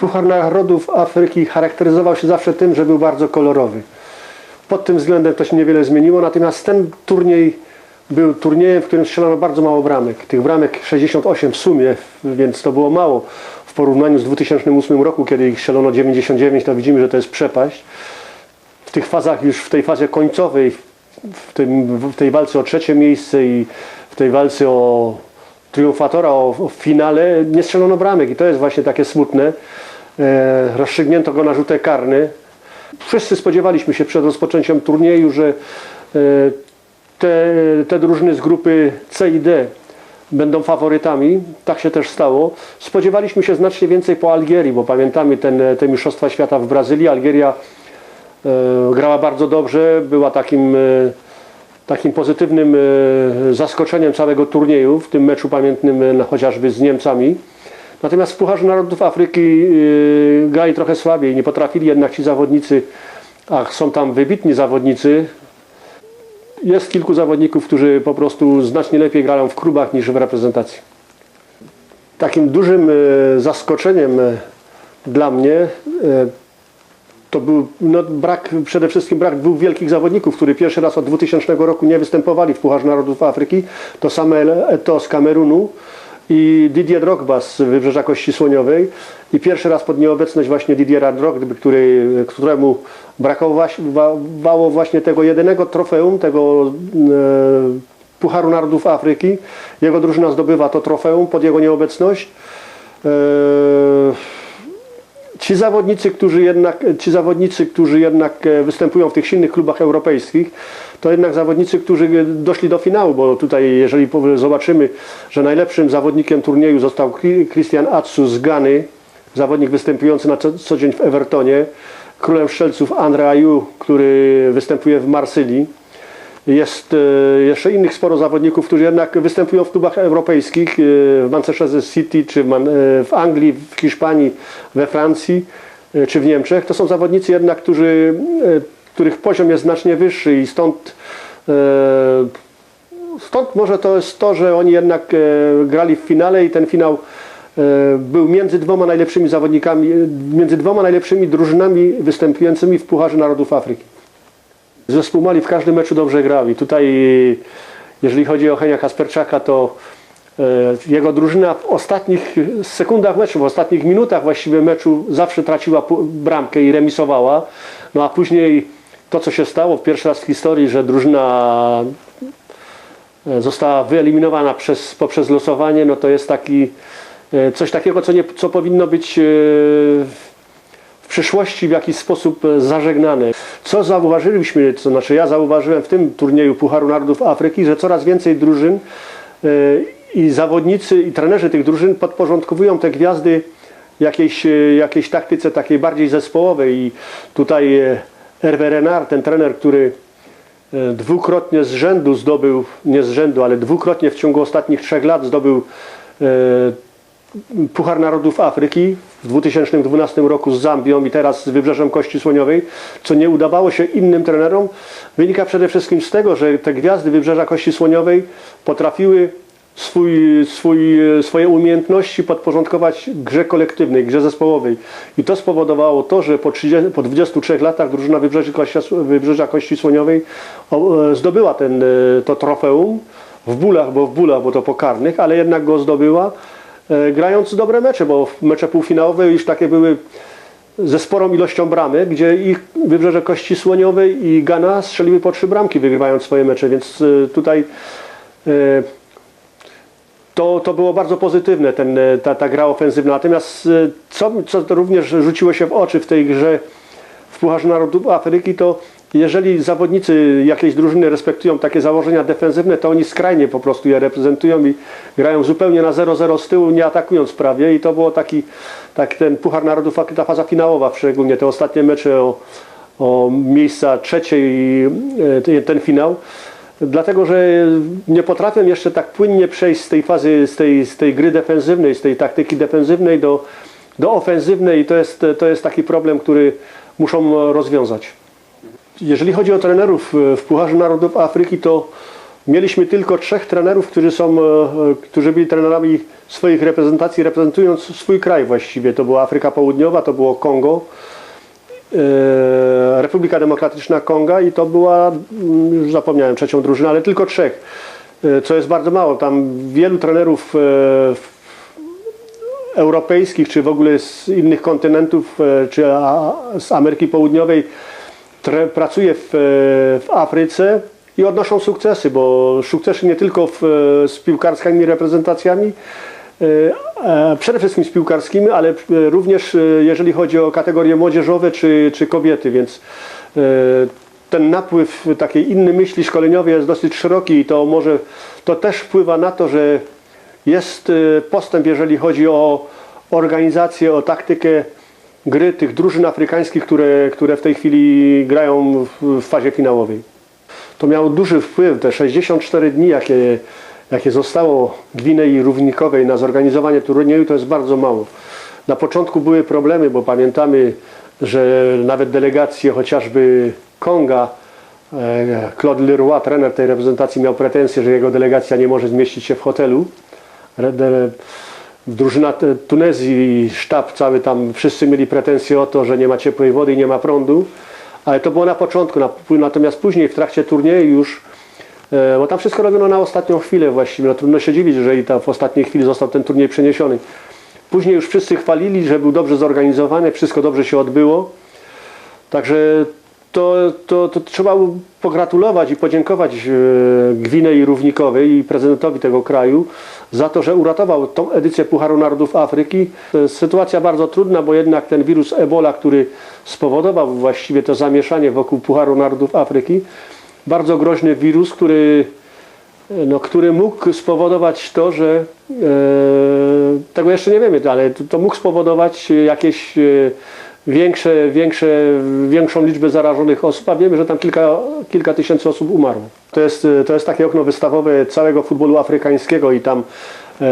Puchar Narodów Afryki charakteryzował się zawsze tym, że był bardzo kolorowy. Pod tym względem to się niewiele zmieniło, natomiast ten turniej był turniejem, w którym strzelano bardzo mało bramek. Tych bramek 68 w sumie, więc to było mało. W porównaniu z 2008 roku, kiedy ich strzelono 99, to widzimy, że to jest przepaść. W tych fazach, już w tej fazie końcowej, w, tym, w tej walce o trzecie miejsce i w tej walce o triumfatora, o finale, nie strzelono bramek i to jest właśnie takie smutne. E, rozstrzygnięto go na rzutek karny. Wszyscy spodziewaliśmy się przed rozpoczęciem turnieju, że e, te, te drużyny z grupy C i D będą faworytami. Tak się też stało. Spodziewaliśmy się znacznie więcej po Algierii, bo pamiętamy ten, te Mistrzostwa Świata w Brazylii. Algieria e, grała bardzo dobrze, była takim, e, takim pozytywnym e, zaskoczeniem całego turnieju, w tym meczu pamiętnym e, chociażby z Niemcami. Natomiast w Pucharze Narodów Afryki e, grali trochę słabiej, nie potrafili jednak ci zawodnicy, a są tam wybitni zawodnicy, jest kilku zawodników, którzy po prostu znacznie lepiej grają w klubach niż w reprezentacji. Takim dużym zaskoczeniem dla mnie to był no, brak, przede wszystkim brak dwóch wielkich zawodników, którzy pierwszy raz od 2000 roku nie występowali w Pucharze Narodów Afryki. To Samuel Eto'o z Kamerunu i Didier Drogba z Wybrzeża Kości Słoniowej. I pierwszy raz pod nieobecność właśnie Didiera Drogby, który, któremu brakowało właśnie tego jedynego trofeum, tego e, Pucharu Narodów Afryki. Jego drużyna zdobywa to trofeum pod jego nieobecność. E, Ci zawodnicy, którzy jednak, ci zawodnicy, którzy jednak e, występują w tych silnych klubach europejskich, to jednak zawodnicy, którzy doszli do finału, bo tutaj jeżeli zobaczymy, że najlepszym zawodnikiem turnieju został Christian Atsu z Gany, zawodnik występujący na co, co dzień w Evertonie, królem strzelców Andre Ayew, który występuje w Marsylii. Jest e, jeszcze innych sporo zawodników, którzy jednak występują w klubach europejskich, e, w Manchester City, czy e, w Anglii, w Hiszpanii, we Francji, czy w Niemczech. To są zawodnicy jednak, którzy, których poziom jest znacznie wyższy i stąd, stąd może to jest to, że oni jednak grali w finale i ten finał był między dwoma najlepszymi zawodnikami, między dwoma najlepszymi drużynami występującymi w Pucharze Narodów Afryki. Zespół Mali w każdym meczu dobrze grał i tutaj jeżeli chodzi o Henia Kasperczaka, to e, jego drużyna w ostatnich sekundach meczu, w ostatnich minutach właściwie meczu zawsze traciła bramkę i remisowała. No a później to, co się stało pierwszy raz w historii, że drużyna e, została wyeliminowana przez, poprzez losowanie, no to jest taki e, coś takiego, co, nie, co powinno być przyszłości w jakiś sposób e, zażegnane. Co zauważyliśmy, to znaczy ja zauważyłem w tym turnieju Pucharu Narodów Afryki, że coraz więcej drużyn e, i zawodnicy i trenerzy tych drużyn podporządkowują te gwiazdy jakiejś, e, jakiejś taktyce takiej bardziej zespołowej i tutaj Hervé Renard, ten trener, który dwukrotnie z rzędu zdobył, nie z rzędu, ale dwukrotnie w ciągu ostatnich trzech lat zdobył Puchar Narodów Afryki w 2012 roku z Zambią i teraz z Wybrzeżem Kości Słoniowej, co nie udawało się innym trenerom, wynika przede wszystkim z tego, że te gwiazdy Wybrzeża Kości Słoniowej potrafiły swój, swój, swoje umiejętności podporządkować grze kolektywnej, grze zespołowej. I to spowodowało to, że po, 30, po 23 latach drużyna Wybrzeża Kości, Wybrzeża Kości Słoniowej e, zdobyła ten, e, to trofeum w bólach, bo w bólach, bo to pokarnych, ale jednak go zdobyła grając dobre mecze, bo mecze półfinałowe już takie były ze sporą ilością bramek, gdzie ich Wybrzeże Kości Słoniowej i Ghana strzeliły po trzy bramki, wygrywając swoje mecze, więc e, tutaj e, to, to było bardzo pozytywne, ten, e, ta, ta gra ofensywna. Natomiast e, co, co również rzuciło się w oczy w tej grze w Pucharze Narodów Afryki, to jeżeli zawodnicy jakiejś drużyny respektują takie założenia defensywne, to oni skrajnie po prostu je reprezentują i grają zupełnie na 0-0 z tyłu, nie atakując prawie. I to było taki, tak ten Puchar Narodów ta faza finałowa, szczególnie te ostatnie mecze o, o miejsca trzecie i e, ten- finał. Dlatego, że nie potrafią jeszcze tak płynnie przejść z tej fazy, z tej, z tej gry defensywnej, z tej taktyki defensywnej do, do ofensywnej i to jest, to jest taki problem, który muszą rozwiązać. Jeżeli chodzi o trenerów e, w Pucharze Narodów Afryki, to Mieliśmy tylko trzech trenerów, którzy, są, e, którzy byli trenerami swoich reprezentacji, reprezentując swój kraj właściwie. To była Afryka Południowa, to było Kongo, e, Republika Demokratyczna Konga i to była, mm, już zapomniałem, trzecią drużynę, ale tylko trzech, e, co jest bardzo mało. Tam wielu trenerów e, europejskich, czy w ogóle z innych kontynentów, e, czy z Ameryki Południowej pracuje w, e, w Afryce i odnoszą sukcesy, bo sukcesy nie tylko w, e, z piłkarskimi reprezentacjami, e, przede wszystkim z piłkarskimi, ale również jeżeli chodzi o kategorie młodzieżowe czy, czy kobiety, więc ten napływ takiej innej myśli szkoleniowej jest dosyć szeroki i to może to też wpływa na to, że jest postęp, jeżeli chodzi o organizację, o taktykę gry tych drużyn afrykańskich, które, które w tej chwili grają w, w fazie finałowej. To miało duży wpływ, te 64 dni, jakie, jakie zostało Gwinei Równikowej na zorganizowanie turnieju, to jest bardzo mało. Na początku były problemy, bo pamiętamy, że nawet delegacje chociażby Konga, e, Claude Leroy, trener tej reprezentacji, miał pretensje, że jego delegacja nie może zmieścić się w hotelu. Drużyna Tunezji, sztab cały tam, wszyscy mieli pretensje o to, że nie ma ciepłej wody i nie ma prądu, ale to było na początku, na- natomiast później w trakcie turnieju już, e, bo tam wszystko robiono na ostatnią chwilę właściwie, no trudno się dziwić, że i tam w ostatniej chwili został ten turniej przeniesiony. Później już wszyscy chwalili, że był dobrze zorganizowany, wszystko dobrze się odbyło. Także to, to, to trzeba pogratulować i podziękować e, Gwinei Równikowej i prezydentowi tego kraju za to, że uratował tą edycję Pucharu Narodów Afryki. Jest sytuacja bardzo trudna, bo jednak ten wirus Ebola, który spowodował właściwie to zamieszanie wokół Pucharu Narodów Afryki, bardzo groźny wirus, który no, który mógł spowodować to, że e, tego jeszcze nie wiemy, ale to, to mógł spowodować jakieś e, większe, większe, większą liczbę zarażonych osób, a wiemy, że tam kilka, kilka tysięcy osób umarło. To jest, e, to jest takie okno wystawowe całego futbolu afrykańskiego i tam e,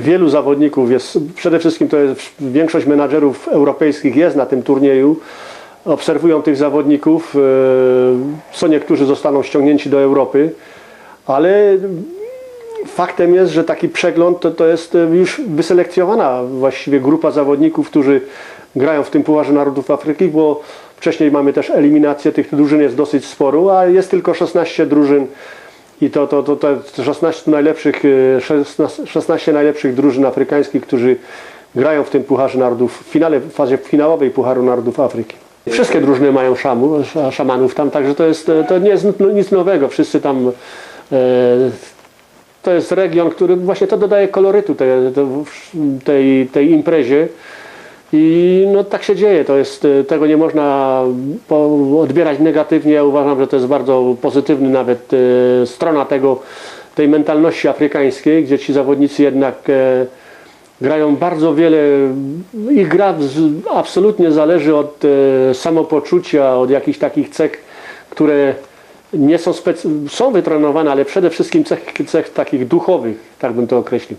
wielu zawodników jest, przede wszystkim to jest większość menadżerów europejskich jest na tym turnieju, obserwują tych zawodników, e, co niektórzy zostaną ściągnięci do Europy, ale faktem jest, że taki przegląd to, to jest już wyselekcjonowana właściwie grupa zawodników, którzy grają w tym Pucharze Narodów Afryki, bo wcześniej mamy też eliminację, tych drużyn jest dosyć sporo, a jest tylko 16 drużyn i to, to, to, to 16 najlepszych, e, 16, 16 najlepszych drużyn afrykańskich, którzy grają w tym Pucharze Narodów, w finale, w fazie finałowej Pucharu Narodów Afryki. Wszystkie drużyny mają szamu, sz- szamanów tam, także to, jest, to nie jest nic nowego. Wszyscy tam e, to jest region, który właśnie to dodaje kolorytu tej, tej, tej imprezie. I no tak się dzieje, to jest, e, tego nie można odbierać negatywnie. Ja uważam, że to jest bardzo pozytywny nawet e, strona tego, tej mentalności afrykańskiej, gdzie ci zawodnicy jednak e, grają bardzo wiele. Ich gra absolutnie zależy od e, samopoczucia, od jakichś takich cech, które nie są, są wytrenowane, ale przede wszystkim cech, cech takich duchowych, tak bym to określił.